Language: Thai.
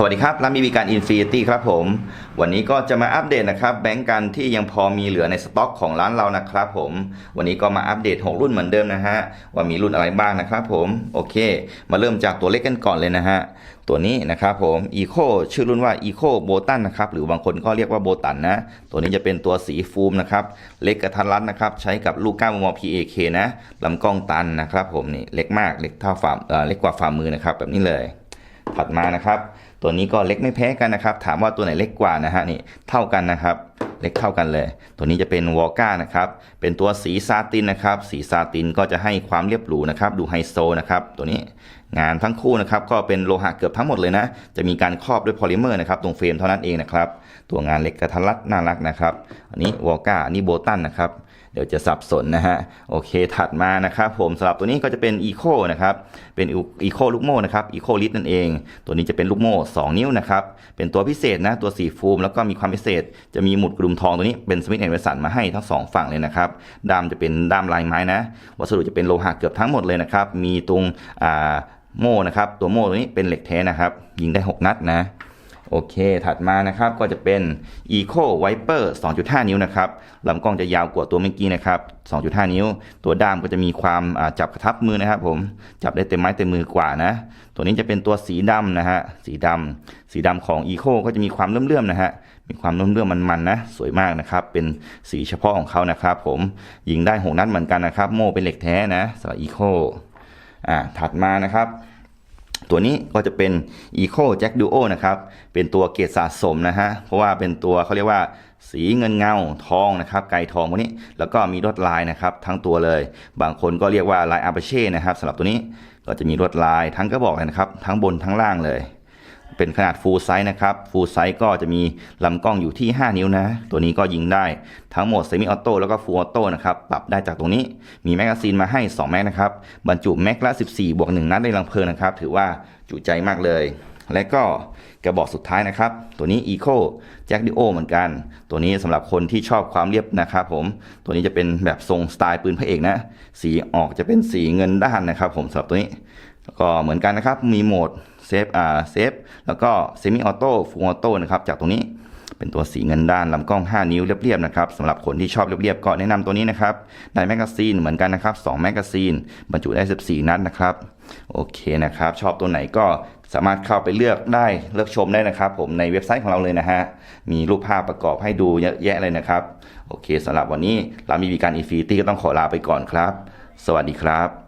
สวัสดีครับรามีบีการอินฟินิตี้ครับผม วันนี้ก็จะมาอัปเดตนะครับแบงก์กันที่ยังพอมีเหลือในสต็อกของร้านเรานะครับผม วันนี้ก็มาอัปเดต 6 รุ่นเหมือนเดิมนะฮะ ว่ามีรุ่นอะไรบ้างนะครับผม โอเค มาเริ่มจากตัวเล็กกันก่อนเลยนะฮะ ตัวนี้นะครับผม Eco ชื่อรุ่นว่า Eco b o t a n นะครับ หรือบางคนก็เรียกว่าโบตันนะ ตัวนี้จะเป็นตัวสีฟูมนะครับ เล็กกระทัดรัดนะครับ ใช้กับลูกก้ามม PAK นะลำกล้องตันนะครับผมนี่ เล็กมาก เล็กเท่าฝ่าเล็กกว่าฝ่ามือนะครับแบบนี้เลย ถัดมานะครับ ตัวนี้ก็เล็กไม่แพ้กันนะครับ ถามว่าตัวไหนเล็กกว่านะฮะนี่เท่ากันนะครับ เล็กเท่ากันเลย ตัวนี้จะเป็นวอลก้านะครับเป็นตัวสีซาตินนะครับ สีซาตินก็จะให้ความเรียบหรูนะครับ ดูไฮโซนะครับ ตัวนี้งานทั้งคู่นะครับก็เป็นโลหะเกือบทั้งหมดเลยนะ จะมีการครอบด้วยโพลิเมอร์นะครับตรงเฟรมเท่านั้นเองนะครับ ตัวงานเล็กกระทัดรัดน่ารักนะครับ อันนี้วอลก้าอันนี้โบตันนะครับ ดี๋ยวจะสับสนนะฮะ โอเคถัดมานะครับผมสำหรับตัวนี้ก็จะเป็น Eco นะครับ เป็น Eco ลูกโม่นะครับ Eco Lid นั่นเอง ตัวนี้จะเป็นลูกโม่ 2 นิ้วนะครับ เป็นตัวพิเศษนะ ตัวสีฟูม แล้วก็มีความพิเศษ จะมีหมุดกลุ่มทองตัวนี้เป็นสมิธแอนด์เวสันมาให้ทั้งสองฝั่งเลยนะครับ ด้ามจะเป็นด้ามลายไม้นะ วัสดุจะเป็นโลหะเกือบทั้งหมดเลยนะครับ มีตรงอ่าโม่นะครับ ตัวโม่ตัวนี้เป็นเหล็กแท้นะครับ ยิงได้ 6 นัดนะ โอเค ถัดมานะครับก็จะเป็น Eco Viper 2.5 นิ้วนะครับลำกล้องจะยาวกว่าตัวเมื่อกี้นะครับ 2.5 นิ้ว ตัวด้ามก็จะมีความจับกระทับมือนะครับผม จับได้เต็มไม้เต็มมือกว่านะ ตัวนี้จะเป็นตัวสีดำนะฮะ สีดำ สีดำของ Eco ก็จะมีความเลื่อมๆนะฮะ มีความเลื่อมๆมันๆนะ สวยมากนะครับ เป็นสีเฉพาะของเขานะครับผม ยิงได้หกนัดเหมือนกันนะครับ โม่เป็นเหล็กแท้นะสำหรับ Eco อ่า ถัดมานะครับ ตัวนี้ก็จะเป็น Eco Jack Duo นะครับ เป็นตัวเกรดสะสมนะฮะ เพราะว่าเป็นตัวเขาเรียกว่าสีเงินเงาทองนะครับ ไก่ทองพวกนี้ แล้วก็มีลวดลายนะครับ ทั้งตัวเลย บางคนก็เรียกว่าลายอาเปเช่นะครับสำหรับตัวนี้ก็จะมีลวดลายทั้งกระบอกเลยนะครับ ทั้งบนทั้งล่างเลย เป็นขนาด full size นะครับ full size ก็จะมีลำกล้องอยู่ที่ 5 นิ้วนะ ตัวนี้ก็ยิงได้ทั้งหมด semi auto แล้วก็ full auto นะครับ ปรับได้จากตรงนี้ มีแมกกาซีนมาให้ 2 แม็กนะครับ บรรจุแม็กละ 14 บวก 1 นัดในลังเพลิงนะครับ ถือว่าจุใจมากเลย และก็กระบอกสุดท้ายนะครับ ตัวนี้ Eco Jack Duo เหมือนกัน ตัวนี้สำหรับคนที่ชอบความเรียบนะครับผม ตัวนี้จะเป็นแบบทรงสไตล์ปืนพระเอกนะ สีออกจะเป็นสีเงินด้านนะครับ ผมสำหรับตัวนี้ ก็เหมือนกันนะครับ มีโหมดเซฟอ่าเซฟแล้วก็เซมิออโต้ฟูลออโต้นะครับ จากตรงนี้เป็นตัวสีเงินด้านลำกล้อง 5 นิ้วเรียบๆนะครับสำหรับคนที่ชอบเรียบๆก็แนะนำตัวนี้นะครับ ในแมกกาซีนเหมือนกันนะครับ2แมกกาซีนบรรจุได้ 14 นัดนะครับ โอเคนะครับ ชอบตัวไหนก็สามารถเข้าไปเลือกได้เลือกชมได้นะครับ ผมในเว็บไซต์ของเราเลยนะฮะ มีรูปภาพประกอบให้ดูเยอะแยะเลยนะครับ โอเคสำหรับวันนี้เรามีบีการอินฟินิตี้ก็ต้องขอลาไปก่อนครับ สวัสดีครับ